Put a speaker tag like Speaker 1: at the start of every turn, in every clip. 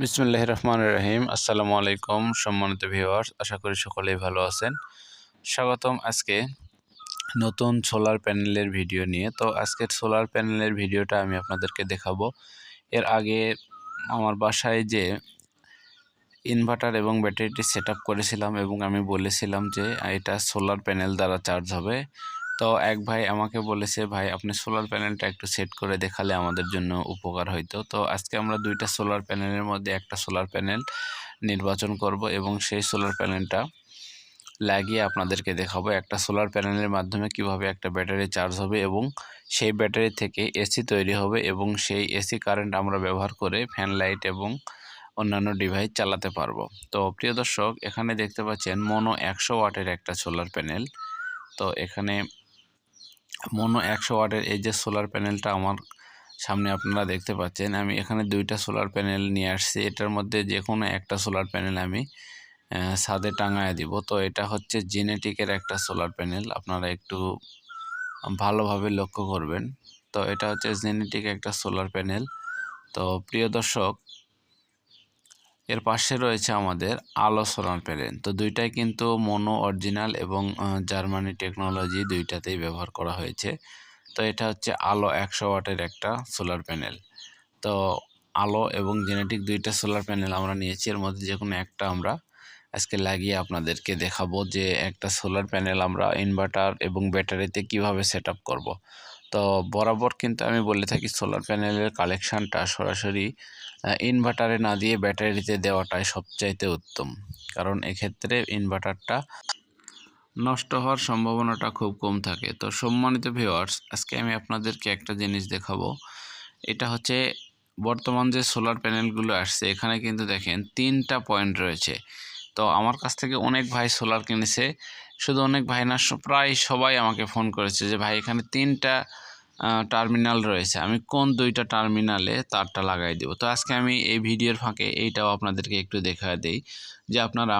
Speaker 1: বিসমুল্লাহ রহমান রহিম আসসালামু আলাইকুম সম্মানিত ভিউয়ার্স, আশা করি সকলেই ভালো আছেন। স্বাগতম আজকে নতুন সোলার প্যানেলের ভিডিও নিয়ে। তো আজকের সোলার প্যানেলের ভিডিওটা আমি আপনাদেরকে দেখাবো। এর আগে আমার বাসায় যে ইনভার্টার এবং ব্যাটারিটি সেট করেছিলাম এবং আমি বলেছিলাম যে এটা সোলার প্যানেল দ্বারা চার্জ হবে। তো এক ভাই আমাকে বলেছে, ভাই, আপনি সোলার প্যানেলটা একটু সেট করে দেখালে আমাদের জন্য উপকার হইতো। তো আজকে আমরা দুইটা সোলার প্যানেলের মধ্যে একটা সোলার প্যানেল নির্বাচন করব এবং সেই সোলার প্যানেলটা লাগিয়ে আপনাদেরকে দেখাবো। একটা সোলার প্যানেলের মাধ্যমে কীভাবে একটা ব্যাটারি চার্জ হবে এবং সেই ব্যাটারি থেকে এসি তৈরি হবে এবং সেই এসি কারেন্ট আমরা ব্যবহার করে ফ্যান লাইট এবং অন্যান্য ডিভাইস চালাতে পারব। তো প্রিয় দর্শক, এখানে দেখতে পাচ্ছেন মনো একশো ওয়াটের একটা সোলার প্যানেল তো এখানে মনো একশো ওয়াটের এই যে সোলার প্যানেলটা আমার সামনে আপনারা দেখতে পাচ্ছেন, আমি এখানে দুইটা সোলার প্যানেল নিয়ে আসছি। এটার মধ্যে যে কোনো একটা সোলার প্যানেল আমি ছাদে টাঙায় দিব। তো এটা হচ্ছে জেনেটিকের একটা সোলার প্যানেল আপনারা একটু ভালোভাবে লক্ষ্য করবেন। তো এটা হচ্ছে জেনেটিক একটা সোলার প্যানেল তো প্রিয় দর্শক এর পাশে রয়েছে আমাদের আলো সোলার প্যানেল। তো দুইটাই কিন্তু মনো অরিজিনাল এবং জার্মানি টেকনোলজি দুইটাতেই ব্যবহার করা হয়েছে। তো এটা হচ্ছে আলো একশো ওয়াটের একটা সোলার প্যানেল। তো আলো এবং জেনেটিক দুইটা সোলার প্যানেল আমরা নিয়েছি। এর মধ্যে যে কোনো একটা আমরা আজকে লাগিয়ে আপনাদেরকে দেখাবো যে একটা সোলার প্যানেল আমরা ইনভার্টার এবং ব্যাটারিতে কীভাবে সেট আপ করব। তো বরাবর কিন্তু আমি বলে থাকি সোলার প্যানেলের কালেকশানটা সরাসরি ইনভার্টারে না দিয়ে ব্যাটারিতে দেওয়াটাই সবচাইতে উত্তম। কারণ এক্ষেত্রে ইনভার্টারটা নষ্ট হওয়ার সম্ভাবনাটা খুব কম থাকে। তো সম্মানিত ভিওয়ার্স আজকে আমি আপনাদেরকে একটা জিনিস দেখাবো। এটা হচ্ছে বর্তমান যে সোলার প্যানেলগুলো আসছে, এখানে কিন্তু দেখেন তিনটা পয়েন্ট রয়েছে। তো আমার কাছ থেকে অনেক ভাই সোলার কিনেছে, শুধু অনেক ভাই না, প্রায় সবাই আমাকে ফোন করেছে যে, ভাই, এখানে তিনটা টার্মিনাল রয়েছে। আমি কোন দুইটা টার্মিনালে তারটা লাগাই দেব? তো আজকে আমি এই ভিডিওর ফাঁকে এইটাও আপনাদেরকে একটু দেখা দেই যে আপনারা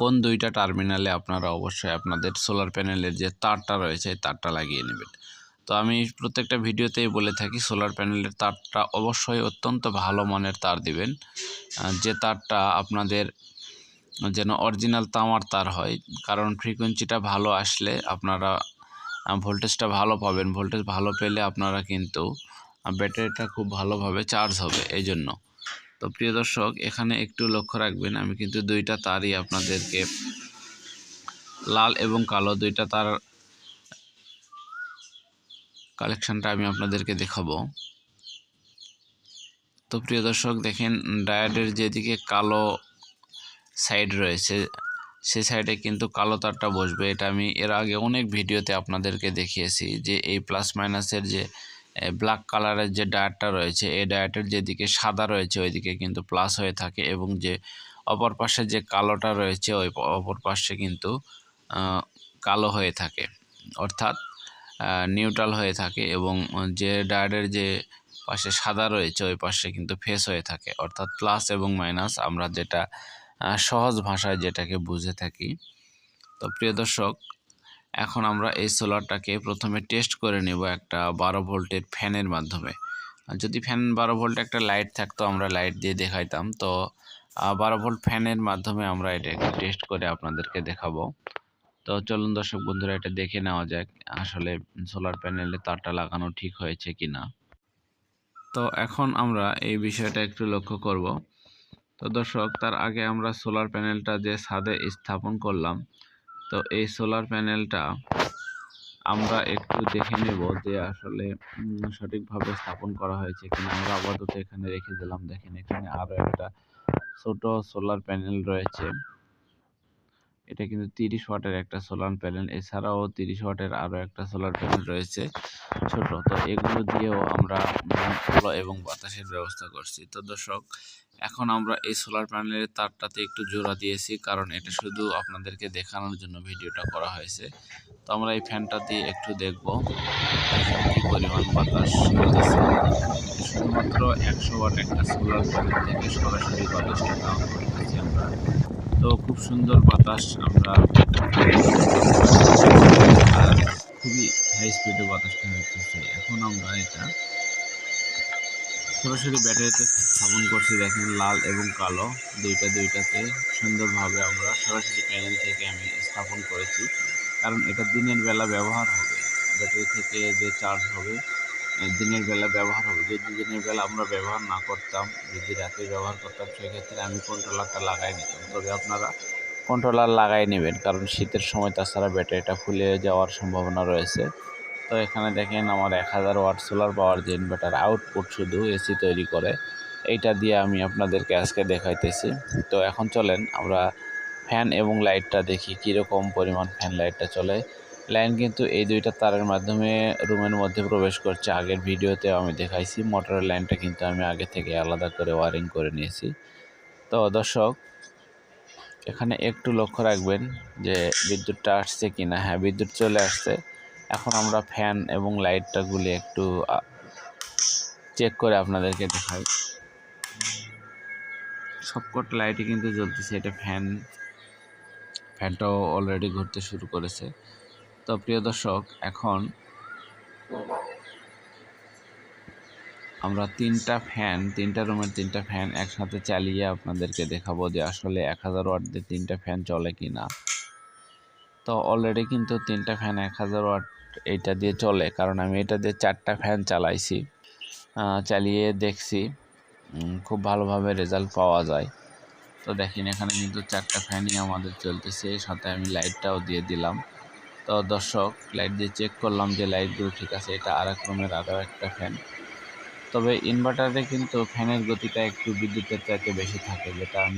Speaker 1: কোন দুইটা টার্মিনালে আপনারা অবশ্যই আপনাদের সোলার প্যানেলের যে তারটা রয়েছে তারটা লাগিয়ে নেবেন। তো আমি প্রত্যেকটা ভিডিওতেই বলে থাকি সোলার প্যানেলের তারটা অবশ্যই অত্যন্ত ভালো মানের তার দিবেন। যে তারটা আপনাদের যেন অরিজিনাল তামার তার হয়, কারণ ফ্রিকোয়েন্সিটা ভালো আসলে আপনারা ভোল্টেজটা ভালো পাবেন। ভোল্টেজ ভালো পেলে আপনারা কিন্তু ব্যাটারিটা খুব ভালোভাবে চার্জ হবে এই জন্য তো প্রিয় দর্শক, এখানে একটু লক্ষ্য রাখবেন, আমি কিন্তু দুইটা তারই আপনাদেরকে লাল এবং কালো দুইটা তার কালেকশানটা আমি আপনাদেরকে দেখাবো। তো প্রিয় দর্শক, দেখেন ডায়াডের যেদিকে কালো সাইড রয়েছে সে সাইডে কিন্তু কালো তারটা বসবে। এটা আমি এর আগে অনেক ভিডিওতে আপনাদেরকে দেখিয়েছি যে এই প্লাস মাইনাসের যে ব্ল্যাক কালারের যে ডায়ারটা রয়েছে, এই ডায়ারটার যেদিকে সাদা রয়েছে ওইদিকে কিন্তু প্লাস হয়ে থাকে এবং যে অপর পাশে যে কালোটা রয়েছে ওই অপর পাশে কিন্তু কালো হয়ে থাকে। অর্থাৎ নিউট্রাল হয়ে থাকে এবং যে ডায়ারের যে পাশে সাদা রয়েছে ওই পাশে কিন্তু ফেস হয়ে থাকে। অর্থাৎ প্লাস এবং মাইনাস আমরা যেটা সহজ ভাষায় যেটাকে বুঝে থাকি। তো প্রিয় দর্শক, এখন আমরা এই সোলারটাকে প্রথমে টেস্ট করে নেব একটা বারো ভোল্টের ফ্যানের মাধ্যমে। যদি ফ্যান বারো ভোল্ট একটা লাইট থাকতো, আমরা লাইট দিয়ে দেখাইতাম। তো বারো ভোল্ট ফ্যানের মাধ্যমে আমরা এটা একটু টেস্ট করে আপনাদেরকে দেখাবো। তো চলুন দর্শক বন্ধুরা, এটা দেখে নেওয়া যাক আসলে সোলার প্যানেলে তারটা লাগানো ঠিক হয়েছে কি না তো এখন আমরা এই বিষয়টা একটু লক্ষ্য করব। তো দর্শক, তার আগে আমরা সোলার প্যানেলটা যে ছাদে স্থাপন করলাম, তো এই সোলার প্যানেলটা আমরা একটু দেখে নেব যে আসলে সঠিকভাবে স্থাপন করা হয়েছে কিনা। আমরা আপাতত এখানে রেখে দিলাম। দেখেন এখানে আরও একটা ছোট সোলার প্যানেল রয়েছে। এটা কিন্তু তিরিশ ওয়াটের একটা সোলার প্যানেল এছাড়াও তিরিশ ওয়াটের আরও একটা সোলার প্যানেল রয়েছে ছোট। তো এগুলো দিয়েও আমরা আলো এবং বাতাসের ব্যবস্থা করছি। তো দর্শক, এখন আমরা এই সোলার প্যানেলের তারটাতে একটু জোড়া দিয়েছি, কারণ এটা শুধু আপনাদেরকে দেখানোর জন্য ভিডিওটা করা হয়েছে। তো আমরা এই ফ্যানটা দিয়ে একটু দেখব কি পরিমাণ বাতাস শুধুমাত্র একশো ওয়াট একটা সোলার প্যানেল থেকে সরাসরি বাতাসটা আমরা। তো খুব সুন্দর বাতাস আমরা খুবই হাই স্পিডে বাতাসটা হচ্ছে এখন আমরা এটা সরাসরি ব্যাটারিতে স্থাপন করছি, দেখেন লাল এবং কালো দুইটা দুইটাতে। সুন্দরভাবে আমরা সরাসরি প্যানেল থেকে আমি স্থাপন করেছি, কারণ এটা দিনের বেলা ব্যবহার হবে। ব্যাটারি থেকে যে চার্জ হবে দিনের বেলা ব্যবহার হবে। যদি দিনের বেলা আমরা ব্যবহার না করতাম, যদি রাতে ব্যবহার করতাম, সেক্ষেত্রে আমি কন্ট্রোলারটা লাগাই নিতাম। তবে আপনারা কন্ট্রোলার লাগাই নেবেন, কারণ শীতের সময় তাছাড়া ব্যাটারিটা ফুলে যাওয়ার সম্ভাবনা রয়েছে। তো এখানে দেখেন আমার এক হাজার ওয়াট সোলার পাওয়ার যে ইনভার্টার আউটপুট শুধু এসি তৈরি করে। এইটা দিয়ে আমি আপনাদেরকে আজকে দেখাইতেছি। তো এখন চলেন, আমরা ফ্যান এবং লাইটটা দেখি কীরকম পরিমাণ ফ্যান লাইটটা চলে। লাইন কিন্তু এই দুইটা তারের মাধ্যমে রুমের মধ্যে প্রবেশ করছে। আগের ভিডিওতে আমি দেখাইছি মোটরের লাইনটা কিন্তু আমি আগে থেকে আলাদা করে ওয়ারিং করে নিয়েছি। তো দর্শক, এখানে একটু লক্ষ্য রাখবেন যে বিদ্যুৎটা আসছে কি না হ্যাঁ বিদ্যুৎ চলে আসছে। এখন আমরা ফ্যান এবং লাইটটাগুলি একটু চেক করে আপনাদেরকে দেখাই। সবকট লাইটই কিন্তু জ্বলতেছে। এটা ফ্যান ফ্যানটাও অলরেডি ঘুরতে শুরু করেছে। তো প্রিয় দর্শক, এখন আমরা তিনটা ফ্যান তিনটা রুমের তিনটা ফ্যান একসাথে চালিয়ে আপনাদেরকে দেখাবো যে আসলে এক হাজার ওয়াট দিয়ে তিনটা ফ্যান চলে কি না তো অলরেডি কিন্তু তিনটা ফ্যান এক হাজার ওয়াট এইটা দিয়ে চলে, কারণ আমি এটা দিয়ে চারটা ফ্যান চালাইছি চালিয়ে দেখছি খুব ভালোভাবে রেজাল্ট পাওয়া যায়। তো দেখেন এখানে কিন্তু চারটা ফ্যানই আমাদের চলতেছে সাথে আমি লাইটটাও দিয়ে দিলাম। তো দর্শক লাইট দিয়ে চেক করলাম যে লাইটগুলো ঠিক আছে, এটা আর এক রুমের আরও একটা ফ্যান তবে ইনভার্টারে কিন্তু ফ্যানের গতিটা একটু বিদ্যুতের চাইতে বেশি থাকে, যেটা আমি